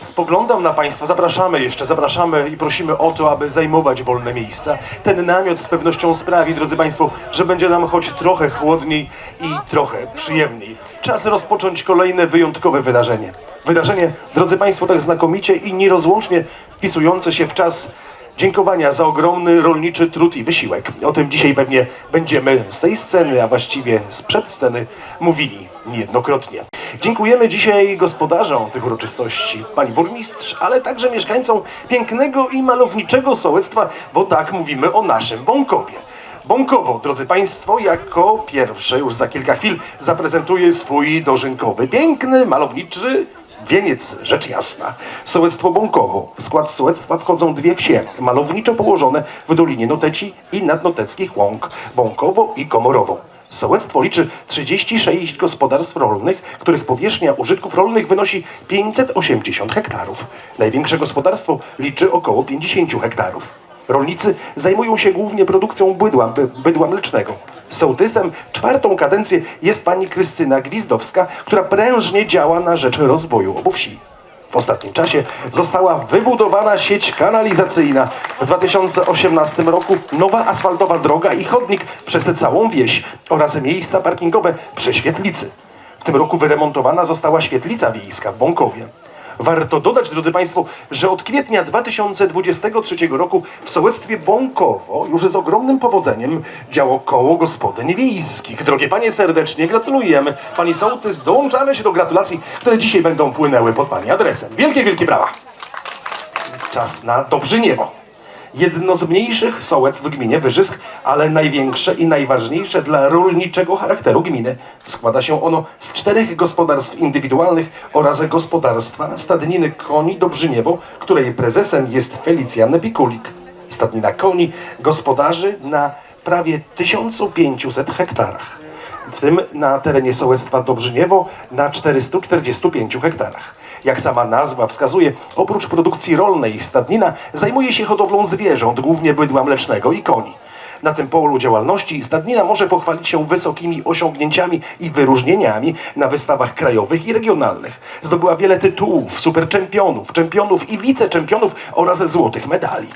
Spoglądam na Państwa, zapraszamy jeszcze, zapraszamy i prosimy o to, aby zajmować wolne miejsca. Ten namiot z pewnością sprawi, drodzy Państwo, że będzie nam choć trochę chłodniej i trochę przyjemniej. Czas rozpocząć kolejne wyjątkowe wydarzenie. Wydarzenie, drodzy Państwo, tak znakomicie i nierozłącznie wpisujące się w czas dziękowania za ogromny rolniczy trud i wysiłek. O tym dzisiaj pewnie będziemy z tej sceny, a właściwie sprzed sceny mówili niejednokrotnie. Dziękujemy dzisiaj gospodarzom tych uroczystości, pani burmistrz, ale także mieszkańcom pięknego i malowniczego sołectwa, bo tak mówimy o naszym Bąkowie. Bąkowo, drodzy Państwo, jako pierwsze już za kilka chwil zaprezentuje swój dożynkowy, piękny, malowniczy Wieniec, rzecz jasna. Sołectwo Bąkowo. W skład sołectwa wchodzą dwie wsie, malowniczo położone w Dolinie Noteci i nadnoteckich łąk, Bąkowo i Komorowo. Sołectwo liczy 36 gospodarstw rolnych, których powierzchnia użytków rolnych wynosi 580 hektarów. Największe gospodarstwo liczy około 50 hektarów. Rolnicy zajmują się głównie produkcją bydła, by, bydła mlecznego. Sołtysem czwartą kadencję jest pani Krystyna Gwizdowska, która prężnie działa na rzecz rozwoju obu wsi. W ostatnim czasie została wybudowana sieć kanalizacyjna. W 2018 roku nowa asfaltowa droga i chodnik przez całą wieś oraz miejsca parkingowe przy Świetlicy. W tym roku wyremontowana została świetlica wiejska w Bąkowie. Warto dodać, drodzy Państwo, że od kwietnia 2023 roku w sołectwie Bąkowo już z ogromnym powodzeniem działo koło gospodyń wiejskich. Drogie Panie, serdecznie gratulujemy. Pani sołtys, dołączamy się do gratulacji, które dzisiaj będą płynęły pod Pani adresem. Wielkie, wielkie brawa. Czas na Dobrzyniewo. Jedno z mniejszych sołectw w gminie Wyżysk, ale największe i najważniejsze dla rolniczego charakteru gminy. Składa się ono z czterech gospodarstw indywidualnych oraz gospodarstwa stadniny koni Dobrzyniewo, której prezesem jest Felicjan Pikulik. Stadnina koni gospodarzy na prawie 1500 hektarach w tym na terenie sołectwa Dobrzyniewo na 445 hektarach. Jak sama nazwa wskazuje, oprócz produkcji rolnej stadnina zajmuje się hodowlą zwierząt, głównie bydła mlecznego i koni. Na tym polu działalności stadnina może pochwalić się wysokimi osiągnięciami i wyróżnieniami na wystawach krajowych i regionalnych. Zdobyła wiele tytułów, superczempionów, czempionów i wiceczempionów oraz złotych medali.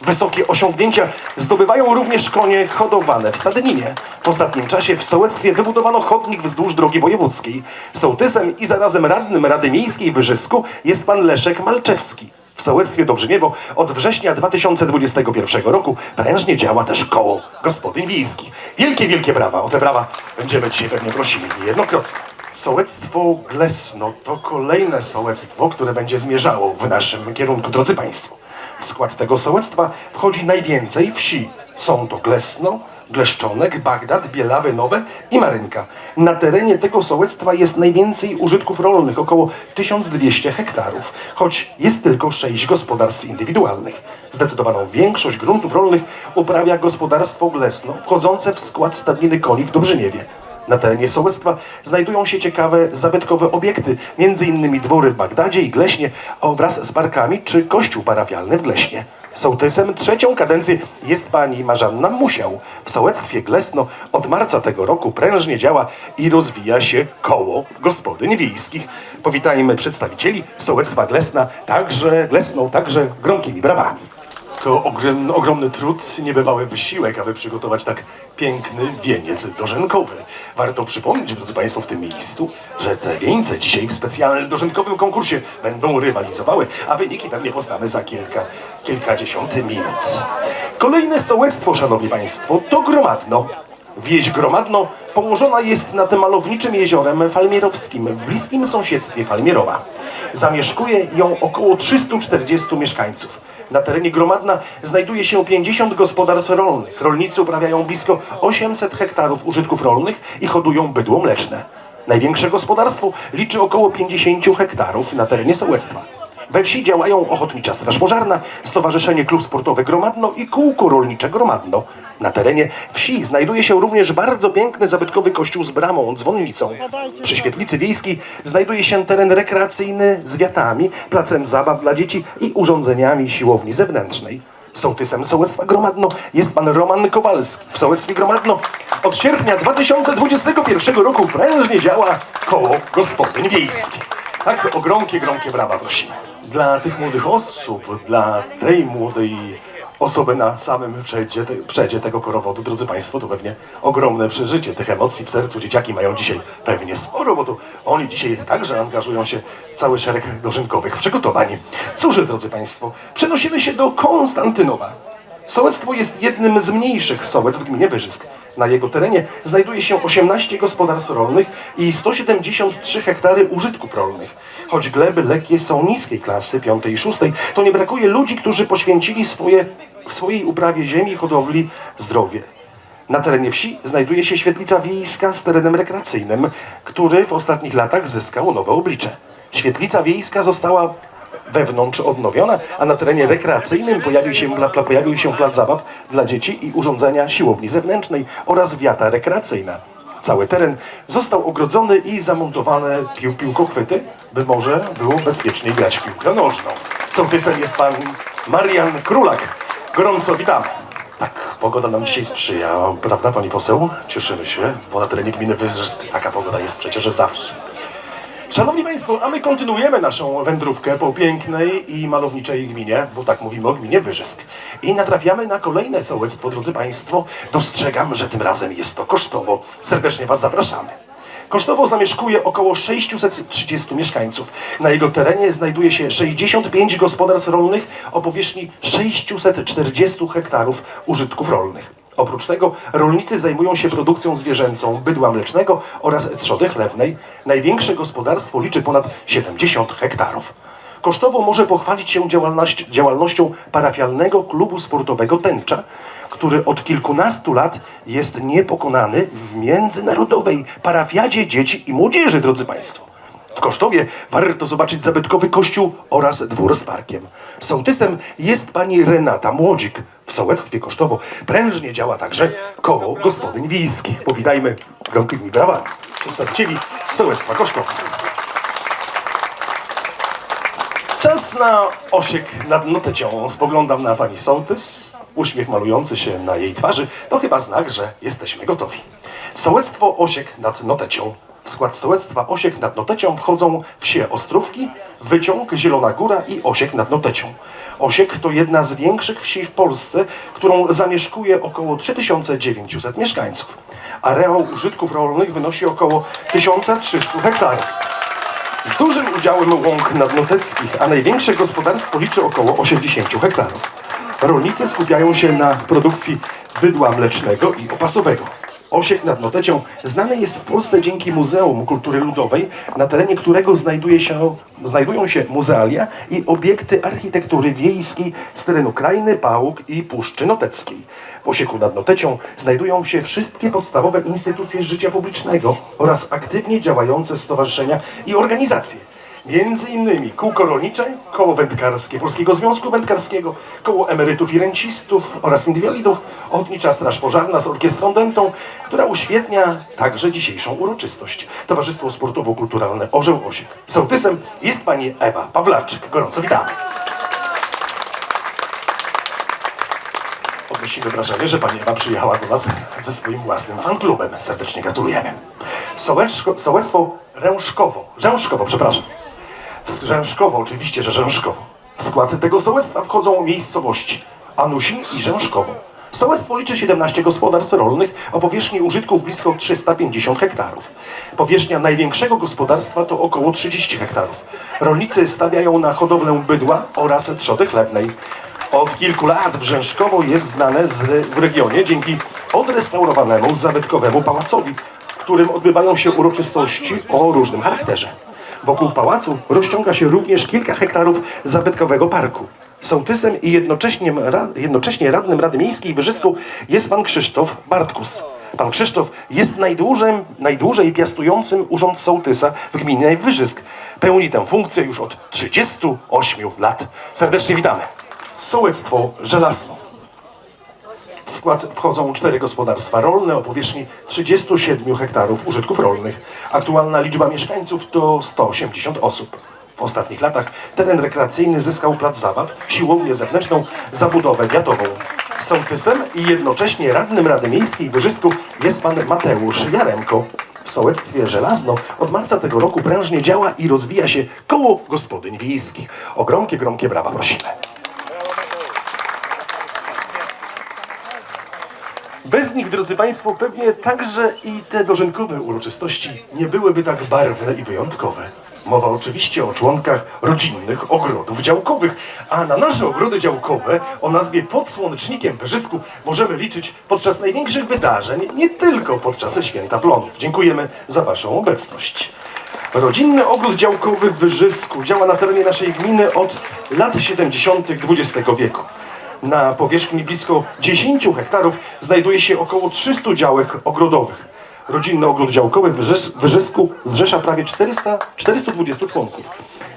Wysokie osiągnięcia zdobywają również konie hodowane w Stadninie. W ostatnim czasie w sołectwie wybudowano chodnik wzdłuż drogi wojewódzkiej. Sołtysem i zarazem radnym Rady Miejskiej Wyżysku jest pan Leszek Malczewski. W sołectwie Dobrzyniewo od września 2021 roku prężnie działa też koło gospodyń wiejskich. Wielkie, wielkie brawa. O te brawa będziemy dzisiaj pewnie prosili niejednokrotnie. Sołectwo Glesno to kolejne sołectwo, które będzie zmierzało w naszym kierunku, drodzy Państwo. W skład tego sołectwa wchodzi najwięcej wsi. Są to Glesno, Gleszczonek, Bagdad, Bielawy Nowe i Marynka. Na terenie tego sołectwa jest najwięcej użytków rolnych, około 1200 hektarów, choć jest tylko 6 gospodarstw indywidualnych. Zdecydowaną większość gruntów rolnych uprawia gospodarstwo Glesno, wchodzące w skład stadniny koni w Dobrzyniewie. Na terenie sołectwa znajdują się ciekawe, zabytkowe obiekty, m.in. dwory w Bagdadzie i Gleśnie wraz z parkami czy kościół parafialny w Gleśnie. Sołtysem trzecią kadencję jest pani Marzanna Musiał. W sołectwie Glesno od marca tego roku prężnie działa i rozwija się koło gospodyń wiejskich. Powitajmy przedstawicieli sołectwa Glesna, także Glesną, także gromkimi brawami. To ogromny, ogromny trud, niebywały wysiłek, aby przygotować tak piękny wieniec dożynkowy. Warto przypomnieć, drodzy Państwo, w tym miejscu, że te wieńce dzisiaj w specjalnym dożynkowym konkursie będą rywalizowały, a wyniki pewnie poznamy za kilka, kilkadziesiąt minut. Kolejne sołectwo, Szanowni Państwo, to Gromadno. Wieś Gromadno położona jest nad malowniczym jeziorem Falmierowskim w bliskim sąsiedztwie Falmierowa. Zamieszkuje ją około 340 mieszkańców. Na terenie Gromadna znajduje się 50 gospodarstw rolnych. Rolnicy uprawiają blisko 800 hektarów użytków rolnych i hodują bydło mleczne. Największe gospodarstwo liczy około 50 hektarów na terenie sołectwa. We wsi działają Ochotnicza Straż Pożarna, Stowarzyszenie Klub Sportowy Gromadno i Kółko Rolnicze Gromadno. Na terenie wsi znajduje się również bardzo piękny zabytkowy kościół z bramą, dzwonnicą. Przy Świetlicy Wiejskiej znajduje się teren rekreacyjny z wiatami, placem zabaw dla dzieci i urządzeniami siłowni zewnętrznej. Sołtysem sołectwa Gromadno jest pan Roman Kowalski. W sołectwie Gromadno od sierpnia 2021 roku prężnie działa koło gospodyń wiejskich. Tak, o gromkie, brawa prosimy. Dla tych młodych osób, dla tej młodej osoby na samym przedzie, te, przedzie tego korowodu, drodzy Państwo, to pewnie ogromne przeżycie tych emocji w sercu. Dzieciaki mają dzisiaj pewnie sporo, bo to oni dzisiaj także angażują się w cały szereg dożynkowych przygotowań. Cóż, drodzy Państwo, przenosimy się do Konstantynowa. Sołectwo jest jednym z mniejszych sołectw w gminie Wyżysk. Na jego terenie znajduje się 18 gospodarstw rolnych i 173 hektary użytków rolnych. Choć gleby lekkie są niskiej klasy, 5 i 6, to nie brakuje ludzi, którzy poświęcili swoje, w swojej uprawie ziemi hodowli zdrowie. Na terenie wsi znajduje się świetlica wiejska z terenem rekreacyjnym, który w ostatnich latach zyskał nowe oblicze. Świetlica wiejska została wewnątrz odnowiona, a na terenie rekreacyjnym pojawił się, pojawił się plac zabaw dla dzieci i urządzenia siłowni zewnętrznej oraz wiata rekreacyjna. Cały teren został ogrodzony i zamontowane pił, piłkochwyty, by może było bezpieczniej grać w piłkę nożną. Sołtysem jest pan Marian Królak. Gorąco witamy. Tak, pogoda nam dzisiaj sprzyja, prawda pani poseł? Cieszymy się, bo na terenie gminy Wyżysk taka pogoda jest przecież zawsze. Szanowni Państwo, a my kontynuujemy naszą wędrówkę po pięknej i malowniczej gminie, bo tak mówimy o gminie Wyżysk. I natrafiamy na kolejne sołectwo, drodzy Państwo. Dostrzegam, że tym razem jest to Kosztowo. Serdecznie Was zapraszamy. Kosztowo zamieszkuje około 630 mieszkańców. Na jego terenie znajduje się 65 gospodarstw rolnych o powierzchni 640 hektarów użytków rolnych. Oprócz tego rolnicy zajmują się produkcją zwierzęcą, bydła mlecznego oraz trzody chlewnej. Największe gospodarstwo liczy ponad 70 hektarów. Kosztowo może pochwalić się działalność, działalnością parafialnego klubu sportowego Tęcza, który od kilkunastu lat jest niepokonany w międzynarodowej parafiadzie dzieci i młodzieży, drodzy Państwo. W Kosztowie warto zobaczyć zabytkowy kościół oraz dwór z parkiem. Sołtysem jest pani Renata Młodzik. W sołectwie Kosztowo prężnie działa także koło gospodyń wiejskich. Powitajmy gromkimi brawami przedstawicieli sołectwa Kosztowa. Czas na osiek nad notecią. Spoglądam na pani sołtys. Uśmiech malujący się na jej twarzy to chyba znak, że jesteśmy gotowi. Sołectwo Osiek nad Notecią. W skład sołectwa Osiek nad Notecią wchodzą wsie Ostrówki, Wyciąg, Zielona Góra i Osiek nad Notecią. Osiek to jedna z większych wsi w Polsce, którą zamieszkuje około 3900 mieszkańców. Areał użytków rolnych wynosi około 1300 hektarów. Z dużym udziałem łąk nadnoteckich, a największe gospodarstwo liczy około 80 hektarów. Rolnicy skupiają się na produkcji bydła mlecznego i opasowego. Osiek nad Notecią znany jest w Polsce dzięki Muzeum Kultury Ludowej, na terenie którego znajduje się, znajdują się muzealia i obiekty architektury wiejskiej z terenu Krajny, Pałuk i Puszczy Noteckiej. W Osieku nad Notecią znajdują się wszystkie podstawowe instytucje życia publicznego oraz aktywnie działające stowarzyszenia i organizacje. Między innymi kółko rolnicze, koło wędkarskie Polskiego Związku Wędkarskiego, koło emerytów i rencistów oraz inwalidów, Ochotnicza Straż Pożarna z orkiestrą dentą, która uświetnia także dzisiejszą uroczystość. Towarzystwo Sportowo-Kulturalne Orzeł Osiek. Sołtysem jest pani Ewa Pawlarczyk. Gorąco witamy. Odnosimy wrażenie, że pani Ewa przyjechała do nas ze swoim własnym fanklubem. Serdecznie gratulujemy. Sołeczko, sołectwo Ręszkowo, Rzęszkowo, przepraszam. Rzęszkowo, oczywiście, że Rzęszkowo. W skład tego sołectwa wchodzą miejscowości Anusin i Rzęszkowo. Sołectwo liczy 17 gospodarstw rolnych o powierzchni użytków blisko 350 hektarów. Powierzchnia największego gospodarstwa to około 30 hektarów. Rolnicy stawiają na hodowlę bydła oraz trzody chlewnej. Od kilku lat Brzęszkowo jest znane z, w regionie dzięki odrestaurowanemu, zabytkowemu pałacowi, w którym odbywają się uroczystości o różnym charakterze. Wokół pałacu rozciąga się również kilka hektarów zabytkowego parku. Sołtysem i jednocześnie, jednocześnie radnym Rady Miejskiej Wyżysku jest pan Krzysztof Bartkus. Pan Krzysztof jest najdłużej, najdłużej piastującym urząd sołtysa w gminie Wyżysk. Pełni tę funkcję już od 38 lat. Serdecznie witamy. Sołectwo Żelazno. W skład wchodzą cztery gospodarstwa rolne o powierzchni 37 hektarów użytków rolnych. Aktualna liczba mieszkańców to 180 osób. W ostatnich latach teren rekreacyjny zyskał plac zabaw, siłownię zewnętrzną, zabudowę wiatową. Sołtysem i jednocześnie radnym Rady Miejskiej Wyżysku jest pan Mateusz Jaremko. W sołectwie Żelazno od marca tego roku prężnie działa i rozwija się koło gospodyń wiejskich. O gromkie, gromkie brawa prosimy. Bez nich, drodzy Państwo, pewnie także i te dożynkowe uroczystości nie byłyby tak barwne i wyjątkowe. Mowa oczywiście o członkach rodzinnych ogrodów działkowych, a na nasze ogrody działkowe o nazwie Pod Słonecznikiem Wyżysku możemy liczyć podczas największych wydarzeń, nie tylko podczas Święta Plonów. Dziękujemy za Waszą obecność. Rodzinny ogród działkowy w Wyżysku działa na terenie naszej gminy od lat 70. XX wieku. Na powierzchni blisko 10 hektarów znajduje się około 300 działek ogrodowych. Rodzinny ogród działkowy w Wyżys- Wyżysku zrzesza prawie 400, 420 członków.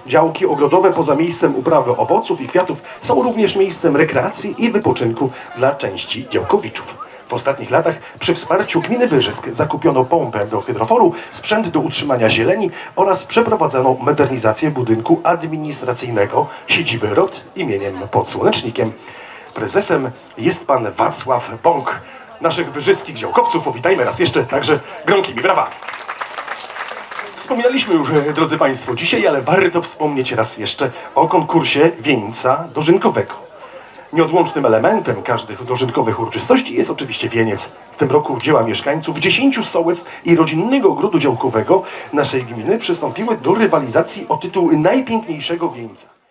Działki ogrodowe poza miejscem uprawy owoców i kwiatów są również miejscem rekreacji i wypoczynku dla części działkowiczów. W ostatnich latach przy wsparciu gminy Wyżysk zakupiono pompę do hydroforu, sprzęt do utrzymania zieleni oraz przeprowadzono modernizację budynku administracyjnego siedziby ROT imieniem pod Słonecznikiem. Prezesem jest pan Wacław Bąk. Naszych wyżyskich działkowców powitajmy raz jeszcze także gromkimi brawami. Wspominaliśmy już, e, drodzy Państwo, dzisiaj, ale warto wspomnieć raz jeszcze o konkursie wieńca dożynkowego. Nieodłącznym elementem każdych dożynkowych uroczystości jest oczywiście wieniec. W tym roku dzieła mieszkańców 10 sołec i rodzinnego ogrodu działkowego naszej gminy przystąpiły do rywalizacji o tytuł najpiękniejszego wieńca.